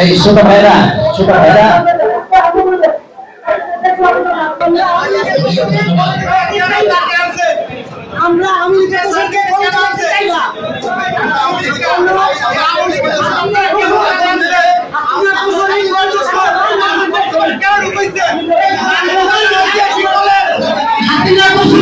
এই ছোট ভাইরা ছোট ভাইরা আমরা আমি দেশকে কোনো জানতে চাই না হাসিনা দোষর